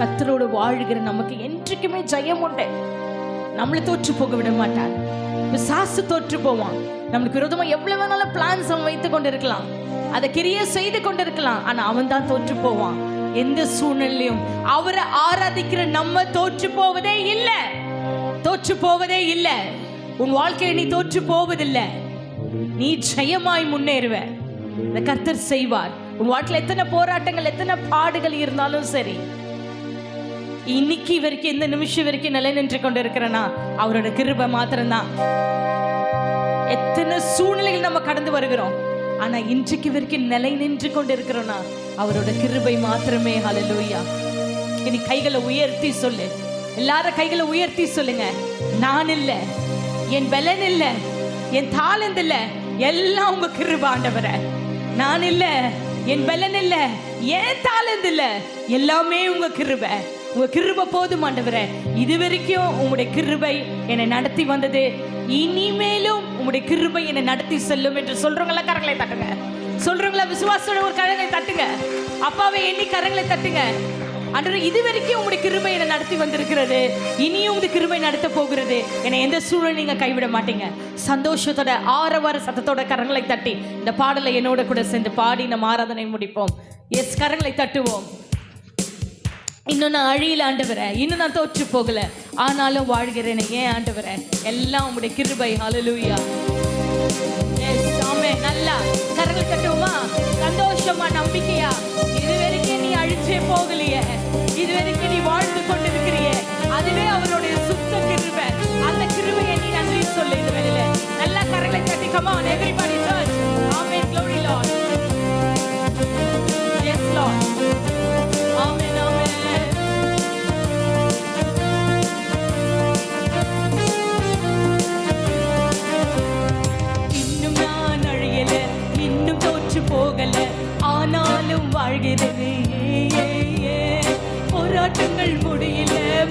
கத்தரோடு வாழ்கிற நமக்கு என்றைக்குமே ஜெயம் உண்டு. நம்மளை தோற்று போக விட மாட்டார். சாசு தோற்று போவான். நம்மளுக்கு விரோதமா எவ்வளவு வேணாலும் பிளான்ஸ் அவன் வைத்து கொண்டு இருக்கலாம் அதை கிரிய செய்து கொண்டு இருக்கலாம் ஆனா அவன் தான் தோற்று போவான். எந்த சூழ்நிலையும் அவரை ஆராதிக்கிற நம்ம தோற்று போவதே இல்லை. தோற்று போவதே இல்லை. உன் வாழ்க்கையில நீ தோற்று போவதில்லை. நீ ஜெயமாய் முன்னேறுவ. இந்த கர்த்தர் செய்வார். உன் வாழ்க்கையில் எத்தனை போராட்டங்கள் எத்தனை பாடுகள் இருந்தாலும் சரி. இன்னைக்கு வரைக்கும் இந்த நிமிஷம் வரைக்கும் நிலை நின்று கொண்டு இருக்கிறேன்னா அவரோட கிருபை மாத்திரம்தான். எத்தனை சூழ்நிலைகள் நம்ம கடந்து வருகிறோம். ஆனா இன்றைக்கு வரைக்கும் நிலை நின்று கொண்டு இருக்கிறோம்னா அவரோட கிருபை மாத்திரமே ஹalleluya. இனி கைகளை உயர்த்தி சொல்லு. எல்லாரும் கைகளை உயர்த்தி சொல்லுங்க. நான் இல்ல. என் பலன் இல்ல. என் தாளந்து இல்ல. எல்லாம் உங்க கிருபாண்டவர நான் இல்ல. என் பலன் இல்ல. ஏன் தாளந்து இல்ல. எல்லாமே உங்க கிருபை. உங்க கிருப போதும் ஆண்டவரே. இது வரைக்கும் உங்களுடைய கிருபை என்னை நடத்தி வந்தது. இனிமேலும் உங்களுடைய கிருபை என்னை நடத்தி செல்லும் என்று சொல்றவங்கள கரங்களை தட்டுங்க. சொல்றவங்கள விசுவாசோட ஒரு கரங்களை தட்டுங்க. அப்பாவை எண்ணி கரங்களை தட்டுங்க. அன்று இது வரைக்கும் உங்களுடைய கிருபை என்னை நடத்தி வந்திருக்கிறது. இனியும் உங்களுடைய கிருபை நடத்த போகிறது. என்னை எந்த சூழல் நீங்க கைவிட மாட்டீங்க. சந்தோஷத்தோட ஆரவார சத்தத்தோட கரங்களை தட்டி இந்த பாடலை என்னோட கூட சேர்ந்து பாடி நம்ம ஆராதனை முடிப்போம். எஸ் கரங்களை தட்டுவோம். இன்னும் நான் அழியல ஆண்டவரே. இன்னும் நான் தோற்று போகல. ஆனாலும் வாழ்கிறேன் ஏன் ஆண்டவரே? எல்லாம் உங்களுடைய கிருபை ஹலலூயா நல்லா கரங்கள் தட்டுவோமா? சந்தோஷமா நம்பிக்கையா? இது வரைக்கும் நீ அழிச்சே போகலையே. இது வரைக்கும் நீ வாழ்ந்து கொண்டிருக்கிறிய. அதுவே அவருடைய சுத்த கிருபை. அந்த கிருபையை நீ நன்றி சொல்லு இந்த வேளையில. நல்லா கரங்களை தட்டி come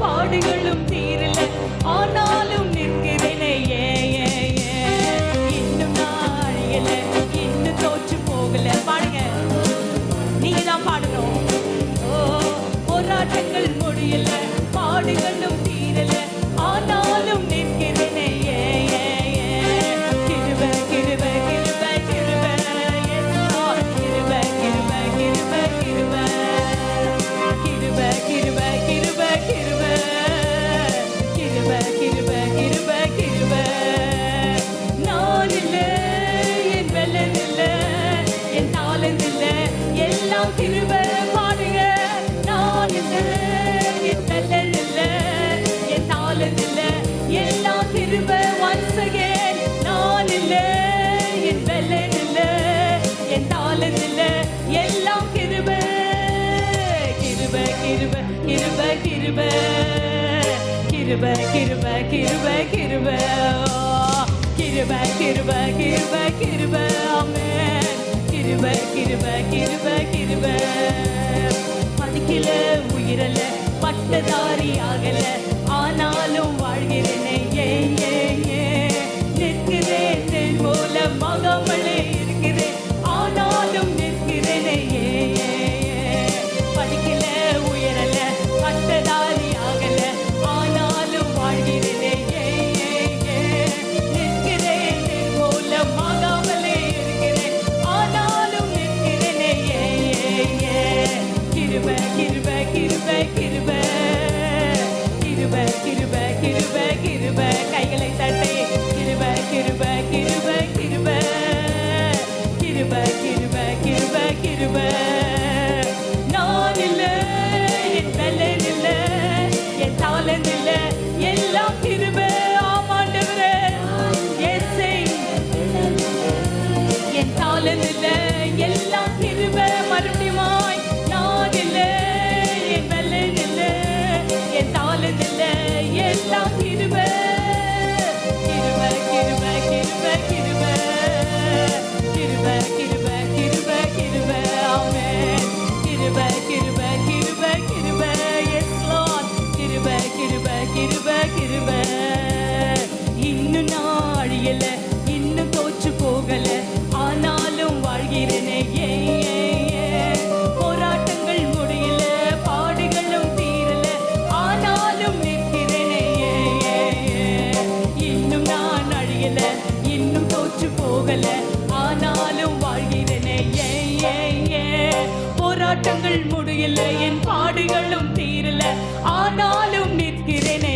പാടുകളും തീരില്ല. ആനാലും கிருபை, கிருபை, கிருபை, கிருபை. கிருபை, கிருபை, கிருபை, கிருபை. ஓ, கிருபை, கிருபை, கிருபை, கிருபை. ஆமென். கிருபை, கிருபை, கிருபை, கிருபை. மதிக்கல உயிரல பட்டதாரி ஆகல போராட்டங்கள் முடியல என் பாடுகளும் தீரல. ஆனாலும் நிற்கிறேனே.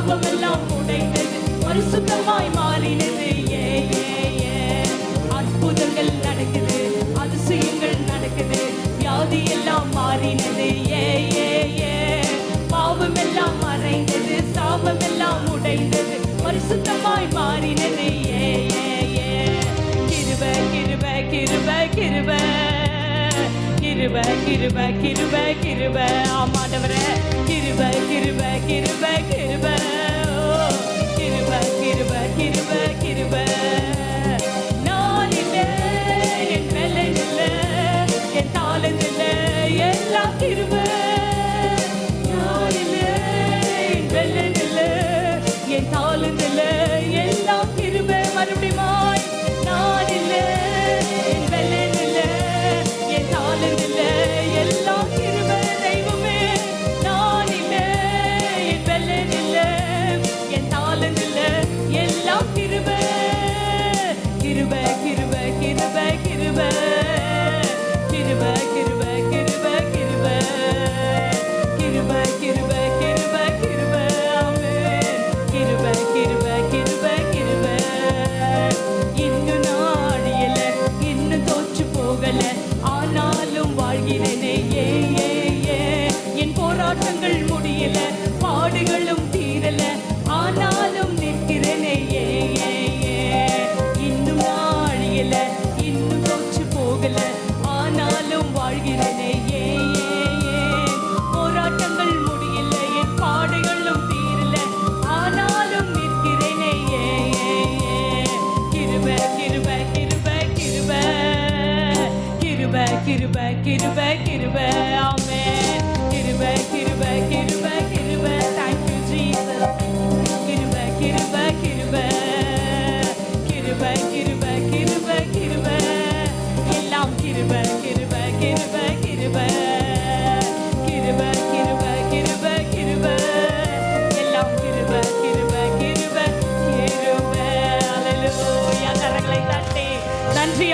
மறைந்தது சாபமெல்லாம் உடைந்தது பரிசுத்தமாய் மாறினது. ஏ ஏ அற்புதங்கள் நடக்குது அதிசயங்கள் நடக்குது வியாதி எல்லாம் மாறினது. ஏ ஏ ஏ. பாவமெல்லாம் மறைந்தது சாபமெல்லாம் உடைந்தது பரிசுத்தமாய் மாறினது. ஏ ஏ ஏ. கிருப கிருப கிருப கிருப. கிருப கிருப கிருப கிருப ஆமாண்டவரே back, get it back, get it back, get it back.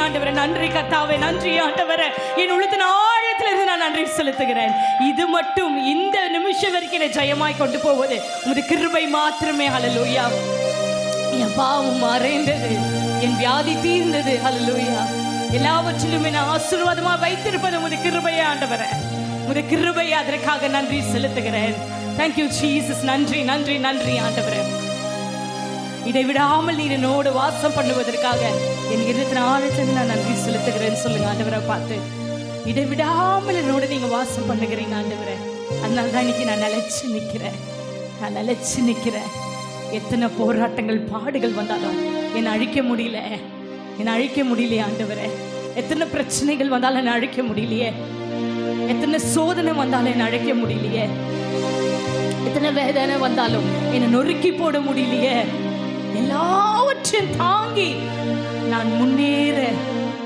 ஆண்டவரே நன்றி கத்தாவே நன்றி ஆண்டவரே. என் உள்ளத்தின் ஆழத்திலிருந்து நான் நன்றி செலுத்துகிறேன். இது மட்டும் இந்த நிமிஷம் வரைக்கும் என்னை ஜெயமாய் கொண்டு போவது. உமது கிருபை மாத்திரமே ஹalleluya என் பாவம் மறைந்தது என் வியாதி தீர்ந்தது ஹalleluya எல்லாவற்றிலும் என்னை ஆசீர்வாதமா வைத்திருப்பது உமது கிருபையே ஆண்டவரே. உமது கிருபையை அதற்காக நன்றி செலுத்துகிறேன். தேங்க்யூ ஜீசஸ் நன்றி நன்றி நன்றி ஆண்டவரே. இடைவிடாமல் நீர் என்னோடு வாசம் பண்ணுவதற்காக என் இருபத்தி நாலு நான் நன்றி செலுத்துகிறேன்னு சொல்லுங்க ஆண்டவரை பார்த்து. இடைவிடாமல் என்னோட நீங்க வாசம் பண்ணுகிறீங்க ஆண்டவரை. அதனால தான் இன்னைக்கு நான் நிலைச்சு நிற்கிறேன் நான் நிலைச்சு நிற்கிறேன் எத்தனை போராட்டங்கள் பாடுகள் வந்தாலும் என்னை அழிக்க முடியல. என்னை அழிக்க முடியலையே ஆண்டவரை. எத்தனை பிரச்சனைகள் வந்தாலும் என்னை அழிக்க முடியலையே. எத்தனை சோதனை வந்தாலும் என்னை அழைக்க முடியலையே. எத்தனை வேதனை வந்தாலும் என்னை நொறுக்கி போட முடியலையே. எல்லாவற்றையும் தாங்கி நான் முன்னேற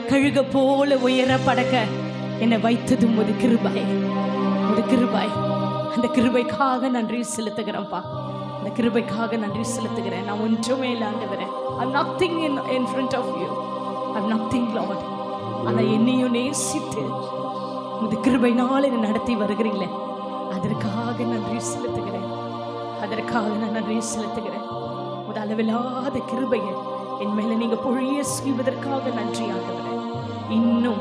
கழுக போல உயர படக்க என்னை வைத்ததும் ஒரு கிருபாய் ஒரு கிருபாய் அந்த கிருபைக்காக நன்றி செலுத்துகிறேன்ப்பா. அந்த கிருபைக்காக நன்றி செலுத்துகிறேன். நான் ஒன்றுமே இல்லாண்டு வரேன் I'm nothing in in friend of you I'm nothing lot ஆனால் என்னையும் நேசித்து கிருபை நாள் என்னை நடத்தி வருகிறீங்களே. அதற்காக நன்றி செலுத்துகிறேன். அதற்காக நான் நன்றி செலுத்துகிறேன். உமது அளவில்லாத கிருபையை என் மேல நீங்க பொழிய செய்வதற்காக நன்றி ஆண்டவரே இன்னும்